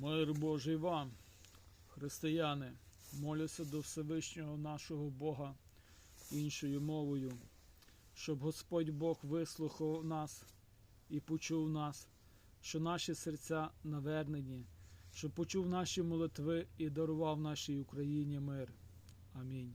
Мир Божий вам, християни, молюся до Всевишнього нашого Бога іншою мовою, щоб Господь Бог вислухав нас і почув нас, що наші серця навернені, щоб почув наші молитви і дарував нашій Україні мир. Амінь.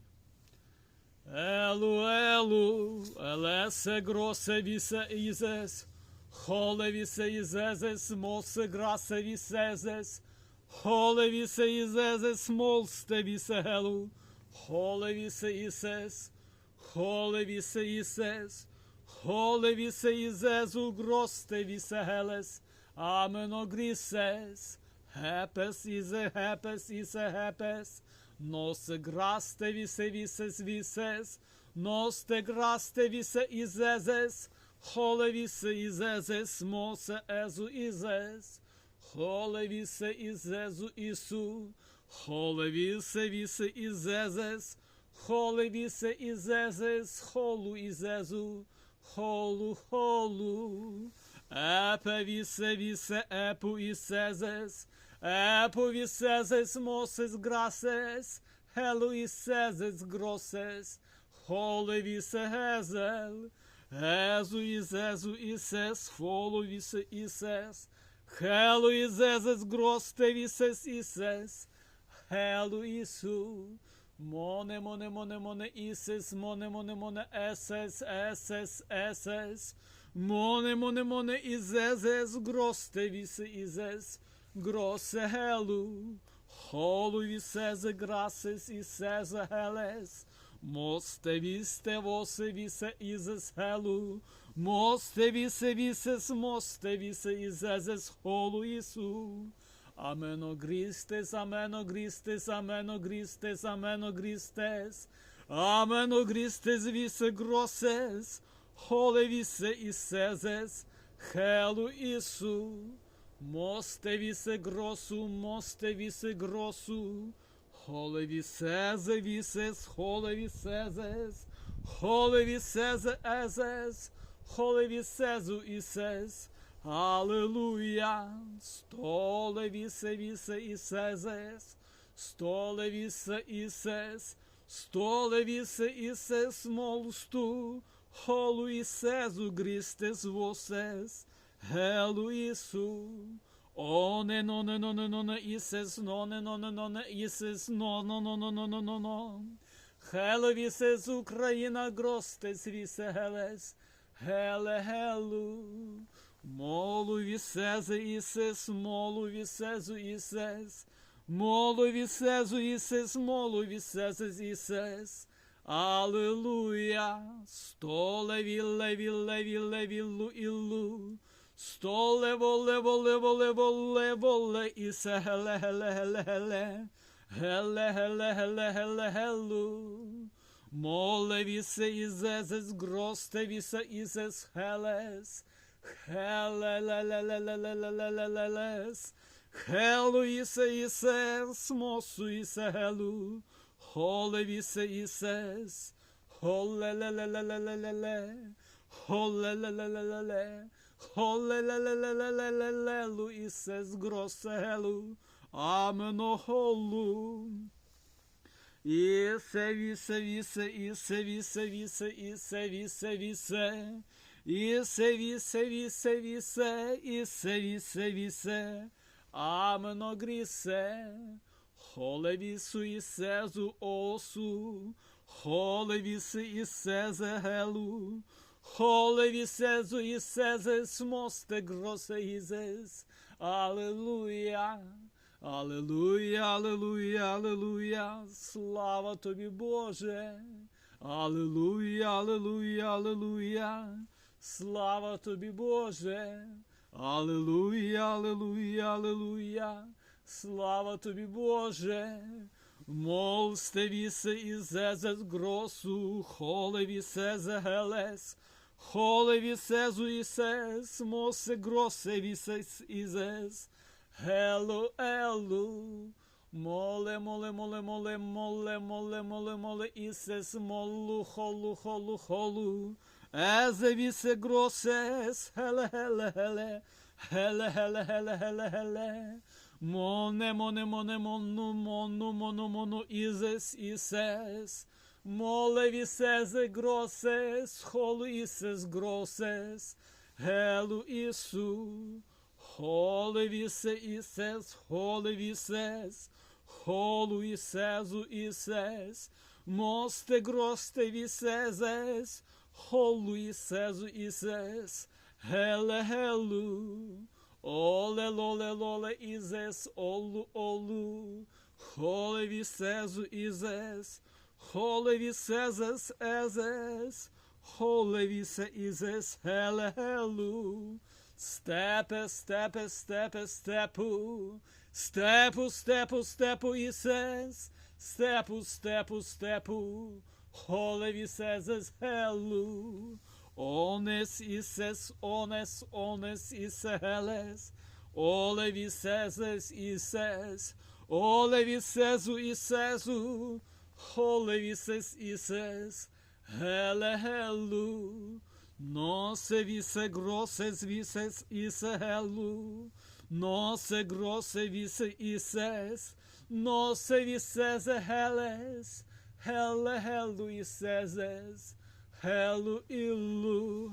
Елу, елу, елесе гросе вісе ізес, Χόλευσε οι ζέζες μόσε γράσε βυσέζες, Χόλευσε οι ζέζες μόλστε βυσέλου, Χόλευσε οι σες, Χόλευσε οι σες, Χόλευσε οι ζέζου γρόστε βυσέλες, Άμενο γρίσες, Χέπες είσαι χέπες είσαι χέπες, Νόσε γράστε βυσε βυσες βυσες, Νόστε γράστε βυσε οι ζέζες, Холевісе Ізезес, мосе езу Ізез, Холевісе Ізезу Ісу, Холевісе вісе Ізезес, Холевісе Ізезес, холу Ізезу, холу, холу, Епе вісе вісе епу Ісезес, Епу вісезес мосес грасес, Хелу Ісезес гросес, Холевісе гезел, Езу Ізезу Ісес, фолу вісе Ісес, Хелу Ізезес, гросте вісес Ісес, Хелу Ісу, Моне, моне, моне, моне, Ісес, моне, моне, моне, есес, есес, есес, Моне, моне, моне, Ізезес, гросте вісе Ізес, Гросе Хелу, Холу вісезе, грасес, Ісезе, Хелес, moste viste vose vise izes helu, moste vise vises moste vise izezes holu isu. Ameno gristes, ameno gristes, ameno gristes, ameno gristes, ameno gristes vise grosses, hole vise isezes, helu isu. Мосте вісе гросу, мосте вісе гросу, холе вісезе вісес, холе вісезес, холе вісезе езес, холе вісезу ісес, Аллилуйя, столе вісе вісе ісезес, столе вісе ісес, столе вісе ісес молсту, холу ісезу грістес восес, Helu Isu. One no no no no no no Ises no no no no no no Ises no no no no no no no no. Helu Ises Україна гростес вісе Гелес. Геле Гелу. Молу вісезе Ісес, молу вісезу Ісес. Молу вісезу Ісес, молу вісезес Ісес. Аллилуйя. Столе вілле вілле вілле віллу іллу. Столе воле воле воле воле воле ісе геле геле геле геле геле геле геле геле гелу моле вісе ізезес гросте вісе ізес хелес хеле ле ле ле ле ле ле ле ле ле лес хелу ісе ісес мосу ісе гелу холе вісе ісес холе ле ле ле ле ле ле ле холе ле ле ле ле ле Холелелелелелелу Ісес Гроселу, Аменохолу. Ісе, вісе, вісе, ісе, вісе, вісе, ісе, вісе, вісе. Ісе, вісе, вісе, вісе, ісе, вісе, вісе. Амено. Холе вісу Ісезу осу. Холе вісе Ісезе гелу. Холе вісезу ісезес, мосте гросе ізес. Аллилуйя, Аллилуйя, Аллилуйя, слава тобі, Боже. Аллилуйя, Аллилуйя, Аллилуйя, слава тобі, Боже. Аллилуйя, Аллилуйя, Аллилуйя, слава тобі, Боже. Молсте вісе ізезес гросу, холе вісезе гелес, холе вісезу ісес, мосе гросе вісес ізес, гелу елу, моле, моле, моле, моле, моле, моле, моле, моле, ісес, молу, холу, холу, холу, езе вісе гросес, геле, геле, геле, геле, геле, геле, геле, геле, Моне, моне, моне, мону, мону, мону, мону, ізес, ісес. Molevises grosses, holuises grosses, helu isu. Holevise ises, holevises, holu isesu ises, moste groste viseses, holu isesu ises, hele helu. Оле лоле лоле ізес, олу олу, холе вісезу ізес, Χόλευης έζες έζες, χόλευης ίζες χέλε χέλου, στέπε στέπε στέπε στέπου, στέπου στέπου στέπου ίσες, στέπου στέπου στέπου, χόλευης έζες χέλου, όνες ίσες όνες όνες ίσε χέλες, όλευης έζες ίσες, όλευης έζου ίσεζου, холе вісес ісес, геле гелу. Носе вісе гросес вісес ісе гелу, носе гросе вісе ісес, носе вісезе гелес, геле гелу ісезес, гелу іллу.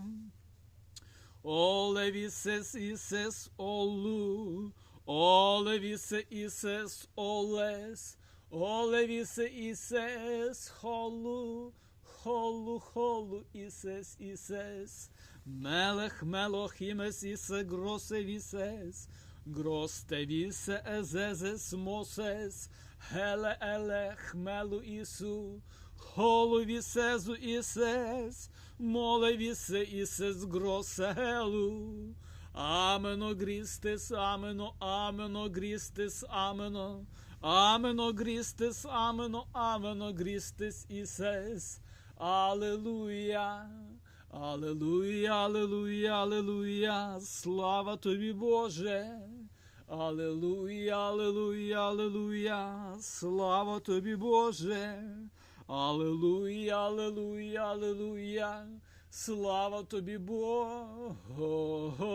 Оле ісес олу, оле ісес олес, оле вісе ісес холу, холу, холу, ісес, ісес. Мелех, мелох, імес, ісе, гросе, вісес. Гросте, вісе, езезес, мосес. Геле, елех, мелу, ісу. Холу, вісезу, ісес. Моле, вісе, ісес, гросе, гелу. Амено, грістес, амено, амено, грістес, амено. Амено грістис, амено, амено Christus ісес, Аллилуйя, Аллилуйя, Аллилуйя, Аллилуйя, слава тобі, Боже. Аллилуйя, Аллилуйя, Аллилуйя, слава тобі, Боже. Аллилуйя, Аллилуйя, Аллилуйя, слава тобі, Боже.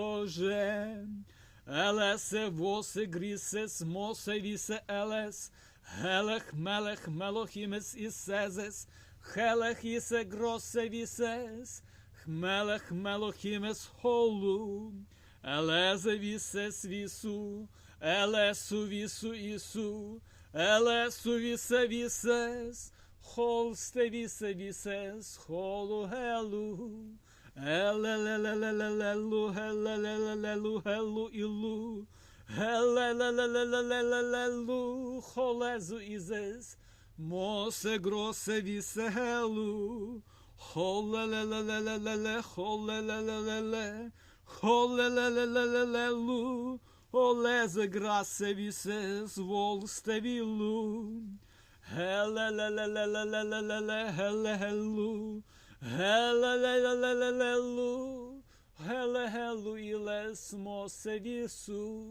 Елесе, восе, грісес, мосе, вісе, елес, гелех, мелех, мелохімес, ісезес, Хелех ісе гросе вісес, хмелех мелохімес холу, елезе вісес вісу, елесу вісу ісу, елесу вісе вісес, холсте вісе вісес, холу гелу, Hello, hello, hello, hello, ilu. Hello, cholezu izes. Mose grosse vise helu. Holelelelelele, holelelelele, holelelelelelu. Oleze grasse vises volste vilu. Helelelelelele, hele helu. Гелелелелелелу, гелегелу ілес мосе вісу,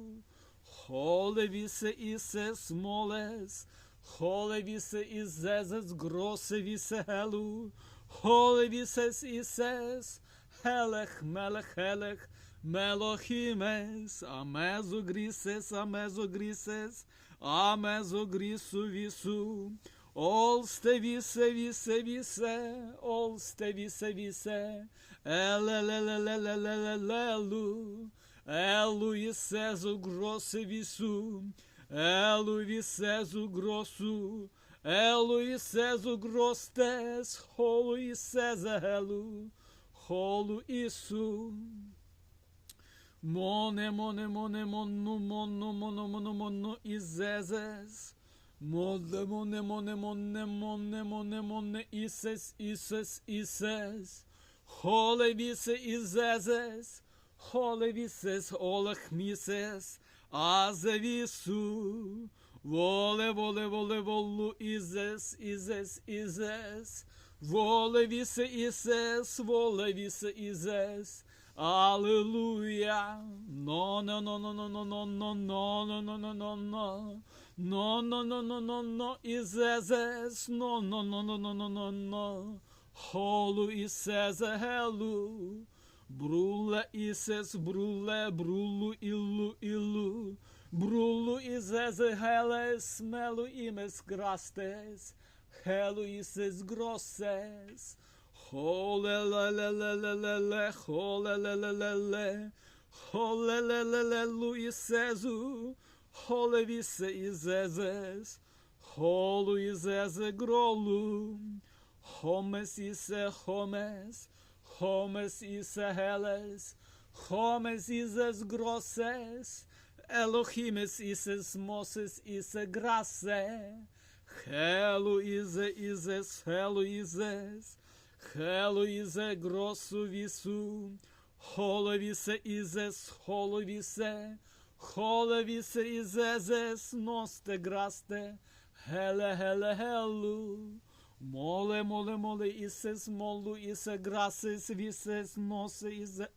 холе вісе ісес молес, Холе вісе ізезес гросе вісе гелу, холе вісес ісес, хелех мелех хелех, мелохімес, амезо грісес, амезо грісес, амезо грісу вісу, Olste vise vise vise, olste vise vise, ele le le le le le le lelu, elu vise zu grosse visu, elu vise zu grossu, elu vise zu grostes, holu vise za helu, holu isu. Mone, mone, mone, monu, monu, monu, monu, monu, izezes, моне, моне, моне, моне, моне, моне, ісес, ісес, ісес. Холе вісе ізезес, холе вісес, олех місес. Азевісу, воле, воле, воле, волу, ізес, ізес, ізес, воле вісе ісес, воле вісе ізес, Аллилуйя, но, но, но, но, но, но, но, но, но, но, но, но, но, но, но, но, но, но, но, ізезес, но, но, но, но, но, но, но, но, холу ісезе гелу, Бруле ісес, бруле, брулу, іллу, іллу, брулу izes heles melu imes grastes, helu ises grosses. Holelelelelele, holelelelele, holelelelelu isezu, holevise izezes, holu izeze grolu, homes ise homes, homes ise heles, homes ises grosses, Elohimes ises Moses ise grasse, helu ize izes, helu izes, helu ize grossu visu, holovise izes, holovise, holovise izezes, noste graste, hele hele helu, mole mole mole ises molu ise grasses vises nose ize,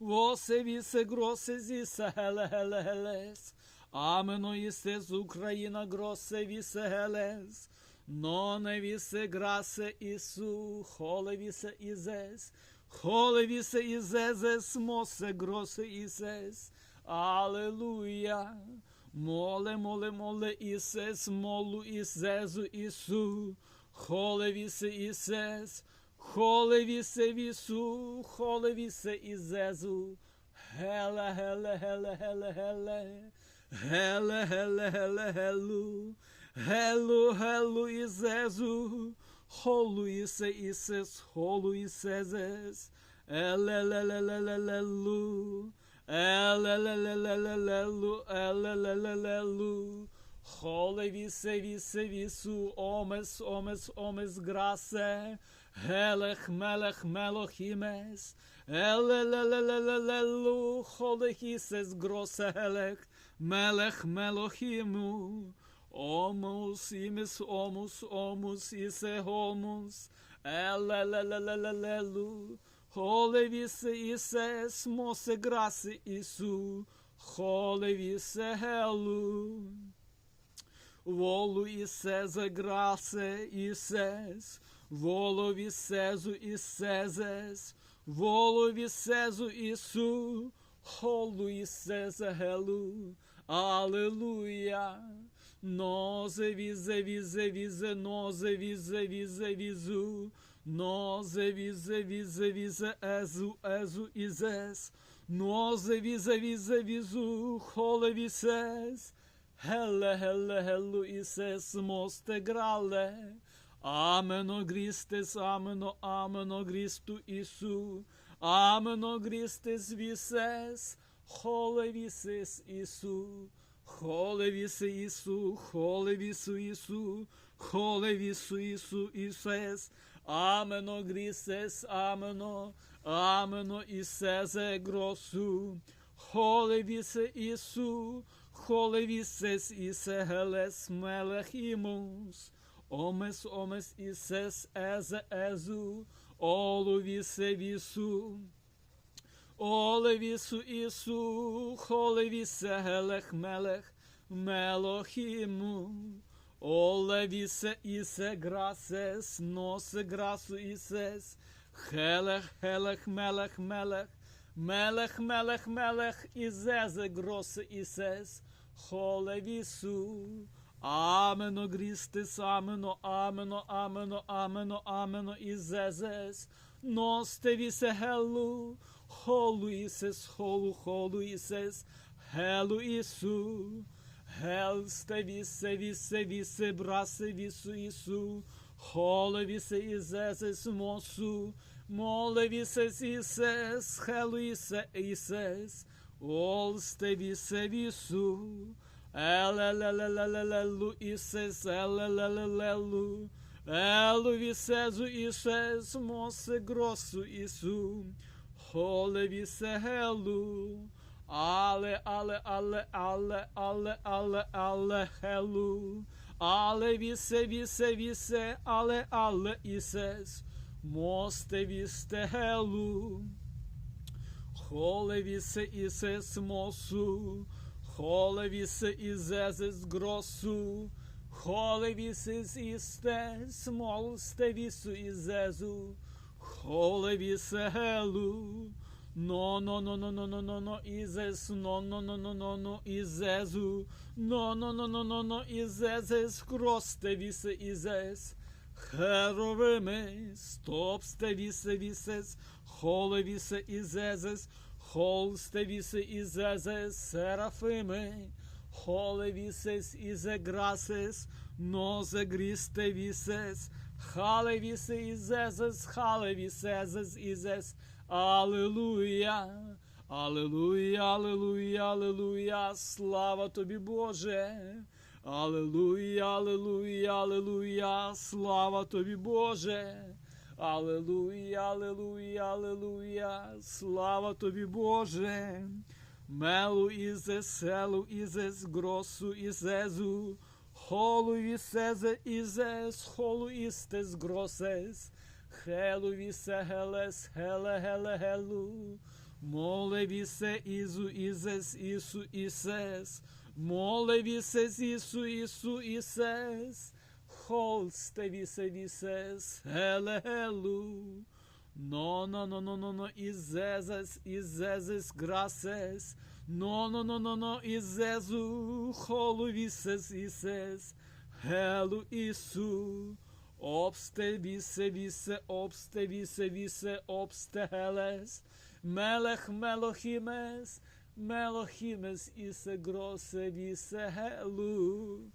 Восе вісе гросе зісе геле геле гелес. Амено ісе з Україна гросе вісе гелес. Но не вісе грасе Ісу, холе вісе ізес. Холе вісе ізезес, мосе гросе ізес. Алелуя. Моле, моле, моле, Ісес, молу Ісезу Ісу. Холе вісе Ісес. Холе вісе вісу, холе вісе ізезу. Геле, геле, геле, геле, геле. Геле, геле, геле, гелу. Гелу, гелу ізезу. Холу ісе ісес, холу ісезес. Елелелелелелелу. Елелелелелелелу, елелелелелелу. Холе вісе вісу, омес, омес, омес грасе. Гелех, мелех, мелохімес, елелелелелелу, холехісес, гросе гелех, мелех, мелохіму, омус, імес, омус, омус, ісе гомус, елелелелелелелу, холевісе ісес, мосе граси Ісу, холевісе гелу. Волу ісезе грасе ісес, Волові сезу і сезес, волові сезу Ісу, холу і сезе гелу, Алелуя. Нозе візе візе візе, нозе візе візе візу, нозе візе візе візе езу езу ізес, нозе візе візе візу, геле геле гелу ісес, мосте грале, Амено грістес, амено, амено грісту Ісу, амено грістес вісес, холе вісес Ісу, холе вісе Ісу, холе вісу Ісу, холе вісу Ісу Ісес, амено грістес, амено, амено Ісезе гросу, холе вісе Ісу, холе вісес Ісе гелес мелех імус, Омес, омес, ісес, езе, езу, олу вісу. Оле вісу ісу, холе вісе гелех мелех, мелохіму. Оле вісе ісе грасес, носе грасу ісес, хелех, хелех, мелех, мелех, мелех, мелех, мелех, ізезе гросе ісес, холе вісу. Амено грістес, амено, амено, амено, амено, амено, ізезес, носте вісе гелу, холу ісес, холу, холу ісес, гелу ісу, гелсте вісе, вісе, вісе, брасе, вісу ісу, холе вісе ізезес, мосу, моле вісес ісес, хелу ісе, ісес, олсте вісе, вісу, Елелелелелелу ісес, елелелелелу, елу вісезу ісес, мосе гросу ісу, холе вісе але, але, але, але, але, але, але, хелу, але вісе, вісе, вісе, але, але, ісес, мосте вісте гелу, холе вісе ісес, мосу, Холе вісе ізезес гросу, холе вісес істе, смолсте вісу ізезу, холе вісе гелу, No, no, no, no, no, no, no, no, Izes, no, no, no, no, no, no, Izezu, no, no, no, no, no, no, Izezes, kroste vise Izes, Herovime, stopste vise vises, холе vise Izezes, холste vise Izezes, Serafime, холе vises Ize graces, noze griste Хale vise Izezes, hale visezes Аллилуйя, Аллилуйя, Аллилуйя, Аллилуйя, слава тобі, Боже. Аллилуйя, Аллилуйя, Аллилуйя, слава тобі, Боже. Аллилуйя, Аллилуйя, Аллилуйя, слава тобі, Боже. Мелу ізес, селу ізес, гросу ізезу, холу вісезе ізес, холу істес гросес. Хелу вісе гелес, хеле геле гелу. Моле вісе ізу ізес, ісу ісес. Моле вісес ісу, ісу ісес. Холсте вісе вісес, хеле no, Izezes, Izezes, graças. No, no, no, no, no, Izezu, rolo, vices, ices. Helo, isso. Obste, vice, vice, obste, vice, vice, obste, heles. Melech, melochimes. Melochimes, ise, grosse, vice, helu.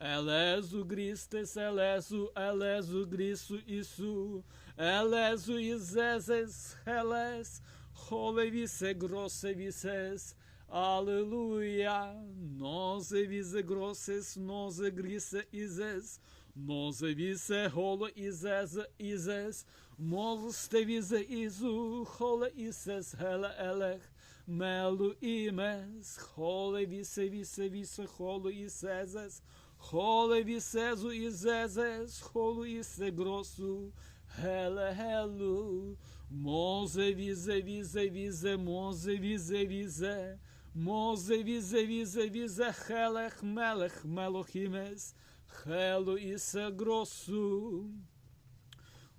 Elezu Gristes, Elezu, Elezu Grisu Isu, Elezu Izezes, Heles, Holevise Grosse Vises, Aleluia, Noze Vise Grosses, Noze Grise Izes, Noze Vise Holo Izez, Izes, Molste Vise Izu, Hole Ises, Hele Elech, Melu Imes, Hole Vise Vise Vise, Holo Isezes, Холе вісезу і зезес, холу ісе гросу, хеле хелу, мозе візе візе візе, мозе візе візе, мозе візе візе візе, хелех мелех мелохімес, хелу ісе гросу.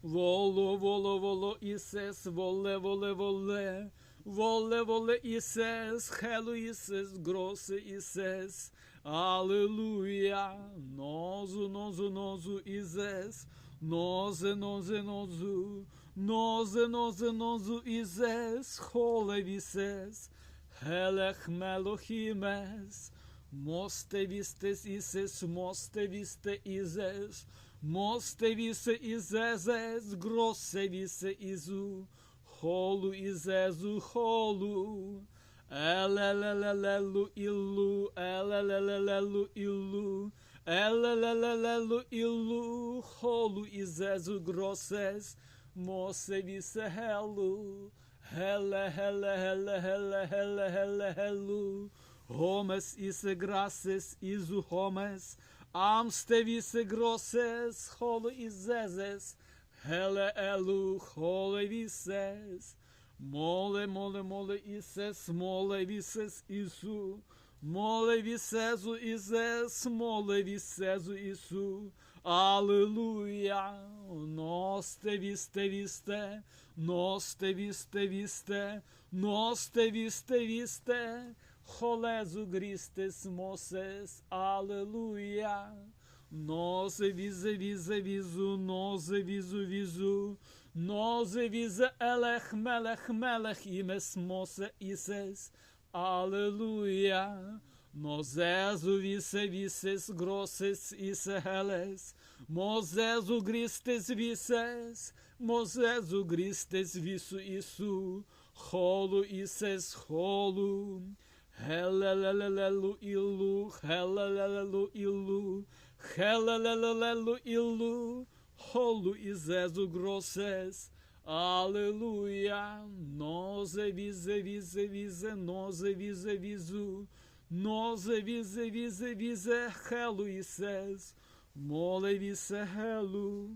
Воло, воло, воло, Ісес, воле, воле, воле, воле, воле, Ісес, хелу Ісес, гросе Ісес, Аллилуйя, нозу, нозу, нозу, Ізес, нозе, нозе, нозу, нозе, нозе, нозу, Ізес, холе вісес, хелех мелохімес, мосте вістес Ісес, мосте вісте Ізес, мосте вісе Ізезес, гросе вісе Ізу, холу Ізезу, холу, Елелелелелу іллу, елелелелелу іллу, елелелелелу іллу, холу ізезу гросес, мосе вісе гелу, геле, гелу, гомес ісе грасес, ізу гомес, амсте вісе гросес, холу ізезес, геле елу, холе вісес, Моле, моле, моле, Ісес, моле, вісес, Ісу, моле, вісезу, Ісес, моле, вісезу, Ісу, Аллилуйя, носте, вісте, вісте, носте, вісте, вісте, носте, вісте, вісте, холезу, грістес, мосес, Аллилуйя, нозе, візе, візе, візу, візе елех мелех мелех імес мосе ісес. Аллилуйя. Нозезу вісе вісес гросес ісе гелес. Мозезу грістес вісес. Мозезу грістес вісу ісу. Холу ісес холу. Хелелелелелу іллу. Хелелелелу іллу. Хелелелелелу іллу. Холу ізезу гросес, Аллилуйя, нозе візе візе візе, нозе візе Noze vize vize vize heluises, mole vize helu.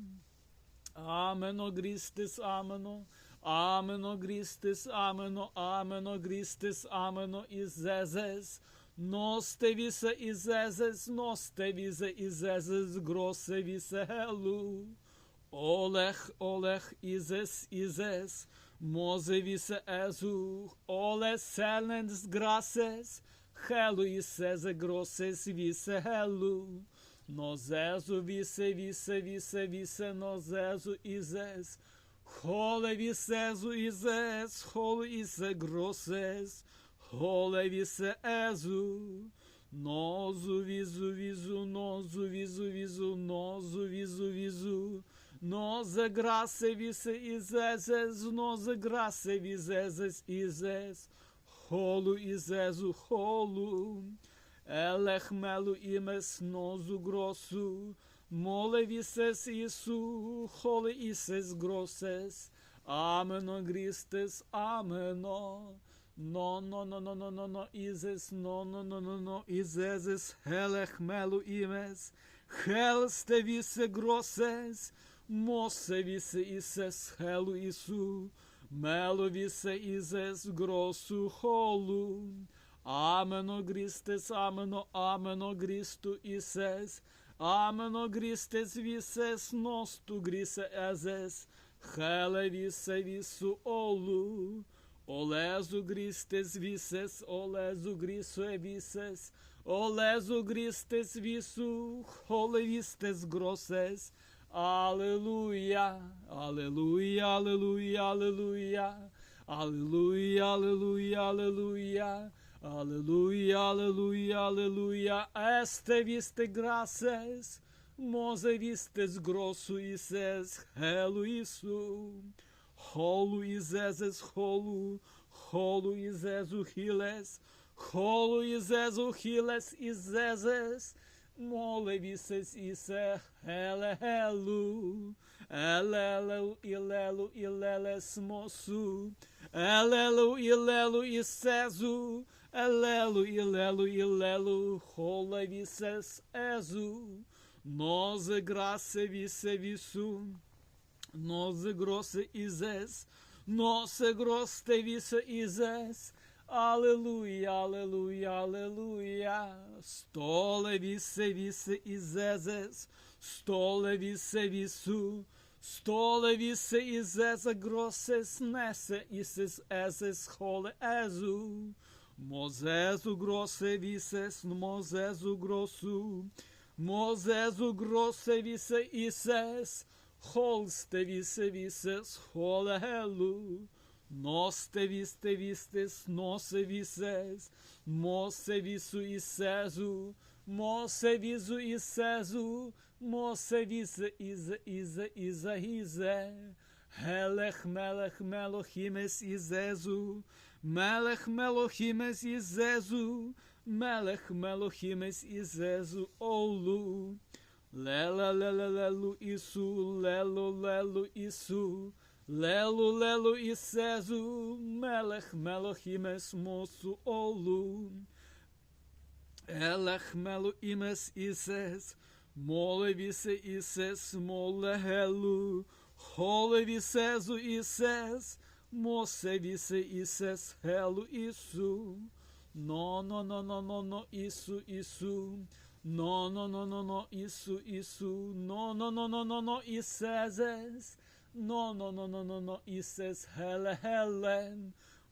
Ameno gristis ameno, ameno gristis ameno, ameno gristis ameno izezes. Noste vise izezes, noste vise izezes, grosse vise helu. Олех, Олех, Ізес, Ізес, Мозе вісе езух, Оле селенс грасес, Хелу ісе гросес вісе гелу. Нозезу вісе вісе вісе вісе нозезу ізес. Холе вісезу ізес, холе ісе гросес. Холе вісе езу. Нозу візу візу, нозу візу візу, нозу візу візу. Нозе грасе вісе ізезес, нозе грасе візезес ізес холу і зезу холу, елехмелу і меснозу гросу, моле вісес ісу, холе ісес гросес, амено грістес, амено. No, no, no, no, no, no, no, Ises, no, no, no, no, no, Iseses, helech melu imes, helste vise grosses, mosse vise ises helu isu, Μέλο ίσες γρόσου χόλου. Άμενο γρίστες, άμενο, άμενο γρίστου ίσες. Άμενο γρίστες βίσες, νόστου γρίσε έζες. Χέλε βίσε βίσου όλου. Олезу грістес вісес, олезу грісуе вісес, олезу грістес вісух, оле вістес гросес, aleluia, aleluia, aleluia, aleluia, aleluia, aleluia, aleluia, este viste graças, mose vistes grosso ises, helu isso, holu iseses holu, holu isesu hiles, holu isesu hiles iseses, Mole visas assim, isa hele helu Elelo ilelo ilele smosu Elelo ilelo isesu Elelo ilelo ilelo Rola visas ezu Noze graça visa visu Noze grossa ises Nossa grossa visa ises Аллилуйя, алелуя, алелуя, столе вісе, вісе Ізезес, столе вісе вісу, столе вісе Ізезе, гросес несе, ісес езес холе езу, мозезу гросе вісес, мозезу гросу, мозезу гросе вісе ісес, холсте вісе вісес холе гелу, Noste vis te vistes, nosse vises, mosse visu isesu, mosse visu isesu, mosse vis is is is is Helech melech melochimes isesu, melech melochimes isesu, melech melochimes isesu olu. Lela lela lelu isu, lelo lelu isu. Лелу, лелу і сезу, мелех, мелох імес мосу олу. Елех, мелу імес ісес, моле вісе ісес, моле гелу. Холе вісезу ісес, мосе вісе ісес, гелу ісу. Но, но, но, но, но, но, ісу, ісу. Но, но, но, но, но, ісу, ісу. Но, но, но, но, но, ісезес no, no, no, no, no, no, Ісес, геле, геле.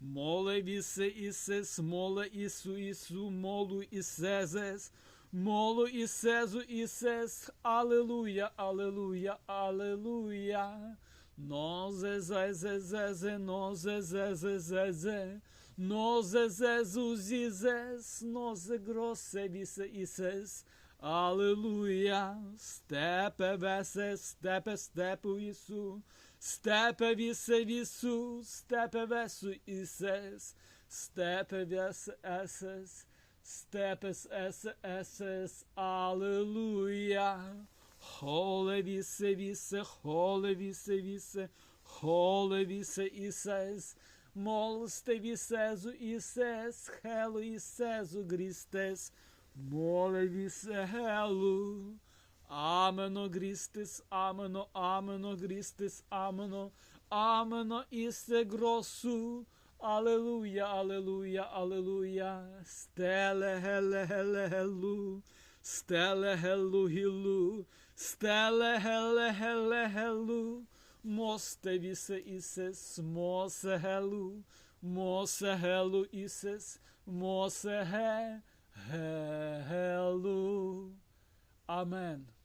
Моле вісе Ісес, моле Ісу, Ісу, молу Ісезес. Молу Ісезу, Ісес, алелуя, алелуя, алелуя. Noze ze ze ze ze noze ze ze ze ze noze ze zu zizes noze grosse vise ises Аллилуйя, степе весе, степе, степу Ісу, степе вісе вісу, степе весу Ісес, степе весе есес, степе есе есес, Аллилуйя. Холе вісе вісе, холе вісе вісе, холе вісе Ісес, молсте вісезу Ісес, хело Ісезу Грістес, Gristis, ameno, ameno gristis, ameno, ameno iste grossu. Aleluia, aleluia, aleluia. Stelle hele hele helu. Stelle helu hilu. Stelle hele hele helu. Moste vise ises, mose helu, mose helu ises, mose he, Hello. Amen.